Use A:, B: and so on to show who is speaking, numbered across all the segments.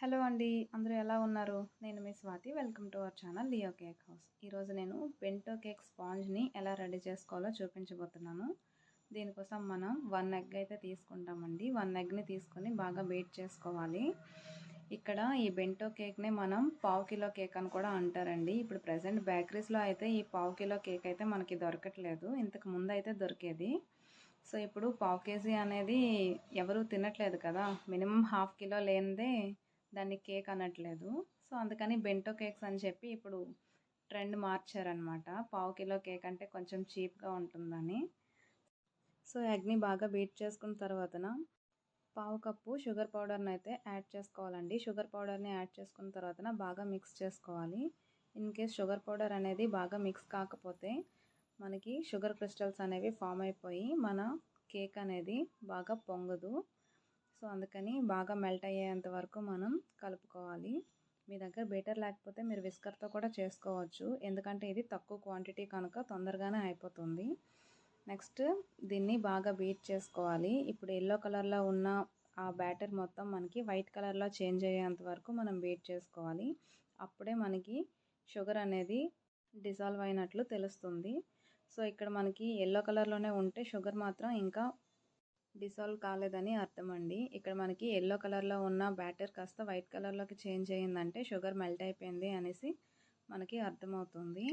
A: Hello అండి అందరూ ఎలా ఉన్నారు? నేను మీ Swati welcome to our channel Leo cake house. ఈరోజు నేను బెంటో కేక్ స్పాంజ్ని ఎలా రెడీ చేసుకోవాలో చూపించబోతున్నాను. దీనికోసం మనం వన్ ఎగ్ అయితే తీసుకుంటామండి. వన్ ఎగ్ని తీసుకొని బాగా బీట్ చేసుకోవాలి. ఇక్కడ ఈ బెంటో కేక్ని మనం పావు కిలో కేక్ అని కూడా అంటారండి. ఇప్పుడు ప్రజెంట్ బేకరీస్లో అయితే ఈ పావు కిలో కేక్ అయితే మనకి దొరకట్లేదు. ఇంతకు ముందు అయితే దొరికేది. సో ఇప్పుడు పావు కేజీ అనేది ఎవరు తినట్లేదు కదా. మినిమం హాఫ్ కిలో లేనిదే దాన్ని కేక్ అనట్లేదు. సో అందుకని బెంటో కేక్స్ అని చెప్పి ఇప్పుడు ట్రెండ్ మార్చారనమాట పావు కిలో కేక్ అంటే కొంచెం చీప్గా ఉంటుందని. సో ఎగ్ని బాగా బీట్ చేసుకున్న తర్వాతన పావు కప్పు షుగర్ పౌడర్ని అయితే యాడ్ చేసుకోవాలండి. షుగర్ పౌడర్ని యాడ్ చేసుకున్న తర్వాత బాగా మిక్స్ చేసుకోవాలి. ఇన్ కేస్ షుగర్ పౌడర్ అనేది బాగా మిక్స్ కాకపోతే మనకి షుగర్ క్రిస్టల్స్ అనేవి ఫామ్ అయిపోయి మన కేక్ అనేది బాగా పొంగదు. సో అందుకని బాగా మెల్ట్ అయ్యేంత వరకు మనం కలుపుకోవాలి. మీ దగ్గర బేటర్ లేకపోతే మీరు విస్కర్తో కూడా చేసుకోవచ్చు. ఎందుకంటే ఇది తక్కువ క్వాంటిటీ కనుక తొందరగానే అయిపోతుంది. నెక్స్ట్ దీన్ని బాగా బీట్ చేసుకోవాలి. ఇప్పుడు ఎల్లో కలర్లో ఉన్న ఆ బ్యాటర్ మొత్తం మనకి వైట్ కలర్లో చేంజ్ అయ్యేంత వరకు మనం బీట్ చేసుకోవాలి. అప్పుడే మనకి షుగర్ అనేది డిజాల్వ్ అయినట్లు తెలుస్తుంది. సో ఇక్కడ మనకి ఎల్లో కలర్లోనే ఉంటే షుగర్ మాత్రం ఇంకా డిసాల్వ్ కాలేదని అర్థం అండి ఇక్కడ మనకి ఎల్లో కలర్లో ఉన్న బ్యాటర్ కాస్త వైట్ కలర్లోకి చేంజ్ అయ్యిందంటే షుగర్ మెల్ట్ అయిపోయింది అనేసి మనకి అర్థమవుతుంది.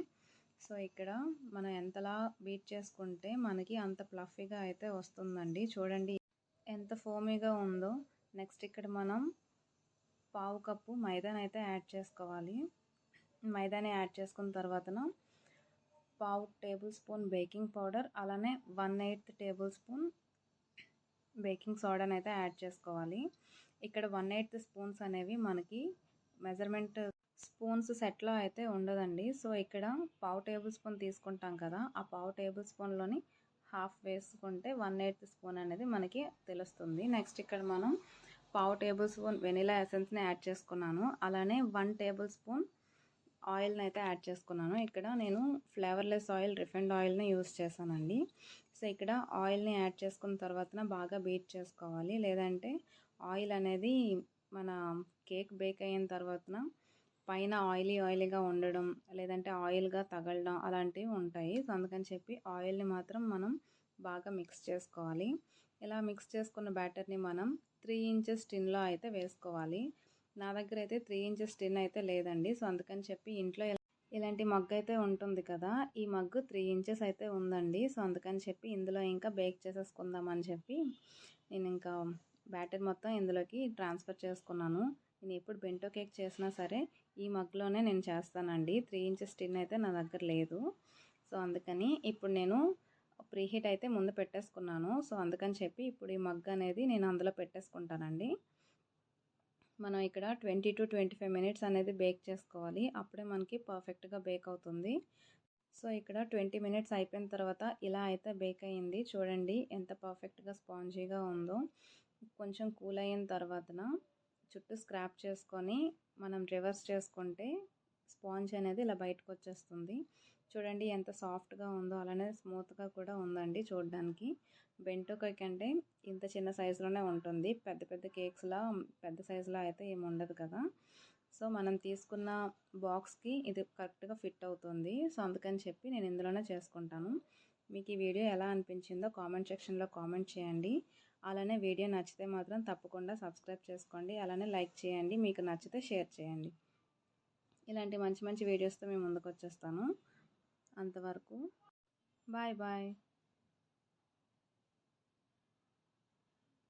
A: సో ఇక్కడ మనం ఎంతలా బీట్ చేసుకుంటే మనకి అంత ప్లఫీగా అయితే వస్తుందండి. చూడండి ఎంత ఫోమీగా ఉందో. నెక్స్ట్ ఇక్కడ మనం పావు కప్పు మైదాని అయితే యాడ్ చేసుకోవాలి. మైదాని యాడ్ చేసుకున్న తర్వాతన పావు టేబుల్ స్పూన్ బేకింగ్ పౌడర్ అలానే one eighth table spoon baking సోడాని అయితే యాడ్ చేసుకోవాలి. ఇక్కడ వన్ ఎయిత్ స్పూన్స్ అనేవి మనకి మెజర్మెంట్ స్పూన్స్ సెట్లో అయితే ఉండదండి. సో ఇక్కడ పావు టేబుల్ స్పూన్ తీసుకుంటాం కదా ఆ పావు టేబుల్ స్పూన్లోని హాఫ్ వేసుకుంటే వన్ ఎయిత్ స్పూన్ అనేది మనకి తెలుస్తుంది. నెక్స్ట్ ఇక్కడ మనం పావు టేబుల్ స్పూన్ వెనిలా ఎసెన్స్ని యాడ్ చేసుకున్నాను. అలానే వన్ టేబుల్ స్పూన్ ఆయిల్ని అయితే యాడ్ చేసుకున్నాను. ఇక్కడ నేను ఫ్లేవర్లెస్ ఆయిల్ రిఫైండ్ ఆయిల్ని యూస్ చేశానండి. సో ఇక్కడ ఆయిల్ని యాడ్ చేసుకున్న తర్వాత బాగా బీట్ చేసుకోవాలి. లేదంటే ఆయిల్ అనేది మన కేక్ బేక్ అయిన తర్వాత పైన ఆయిలీ ఆయిలీగా ఉండడం లేదంటే ఆయిల్గా తగలడం అలాంటివి ఉంటాయి. సో అందుకని చెప్పి ఆయిల్ని మాత్రం మనం బాగా మిక్స్ చేసుకోవాలి. ఇలా మిక్స్ చేసుకున్న బ్యాటర్ని మనం త్రీ ఇంచెస్ టిన్లో అయితే వేసుకోవాలి. నా దగ్గర అయితే త్రీ ఇంచెస్ టిన్ అయితే లేదండి. సో అందుకని చెప్పి ఇంట్లో ఇలాంటి మగ్గు అయితే ఉంటుంది కదా ఈ మగ్గు త్రీ ఇంచెస్ అయితే ఉందండి. సో అందుకని చెప్పి ఇందులో ఇంకా బేక్ చేసేసుకుందాం అని చెప్పి నేను ఇంకా బ్యాటర్ మొత్తం ఇందులోకి ట్రాన్స్ఫర్ చేసుకున్నాను. నేను ఎప్పుడు బెంటో కేక్ చేసినా సరే ఈ మగ్లోనే నేను చేస్తానండి. త్రీ ఇంచెస్ టిన్ అయితే నా దగ్గర లేదు. సో అందుకని ఇప్పుడు నేను ప్రీహీట్ అయితే ముందు పెట్టేసుకున్నాను. సో అందుకని చెప్పి ఇప్పుడు ఈ మగ్ అనేది నేను అందులో పెట్టేసుకుంటానండి. మనం ఇక్కడ twenty two twenty five minutes అనేది బేక్ చేసుకోవాలి. అప్పుడే మనకి పర్ఫెక్ట్గా బేక్ అవుతుంది. సో ఇక్కడ ట్వంటీ మినిట్స్ అయిపోయిన తర్వాత ఇలా అయితే బేక్ అయ్యింది చూడండి ఎంత పర్ఫెక్ట్గా స్పాంజీగా ఉందో. కొంచెం కూల్ అయిన తర్వాతన చుట్టూ స్క్రాప్ చేసుకొని మనం రివర్స్ చేసుకుంటే స్పాంజ్ అనేది ఇలా బయటకు వచ్చేస్తుంది చూడండి ఎంత సాఫ్ట్గా ఉందో అలానే స్మూత్గా కూడా ఉందండి చూడడానికి. బెంటో కేక్ అంటే ఇంత చిన్న సైజులోనే ఉంటుంది. పెద్ద పెద్ద కేక్స్లా పెద్ద సైజులో అయితే ఏమి ఉండదు కదా. సో మనం తీసుకున్న బాక్స్కి ఇది కరెక్ట్గా ఫిట్ అవుతుంది. సో అందుకని చెప్పి నేను ఇందులోనే చేసుకుంటాను. మీకు ఈ వీడియో ఎలా అనిపించిందో కామెంట్ సెక్షన్లో కామెంట్ చేయండి. అలానే వీడియో నచ్చితే మాత్రం తప్పకుండా సబ్స్క్రైబ్ చేసుకోండి. అలానే లైక్ చేయండి. మీకు నచ్చితే షేర్ చేయండి. ఇలాంటి మంచి మంచి వీడియోస్తో మేము ముందుకు వచ్చేస్తాను అంతవరకు బాయ్ బాయ్.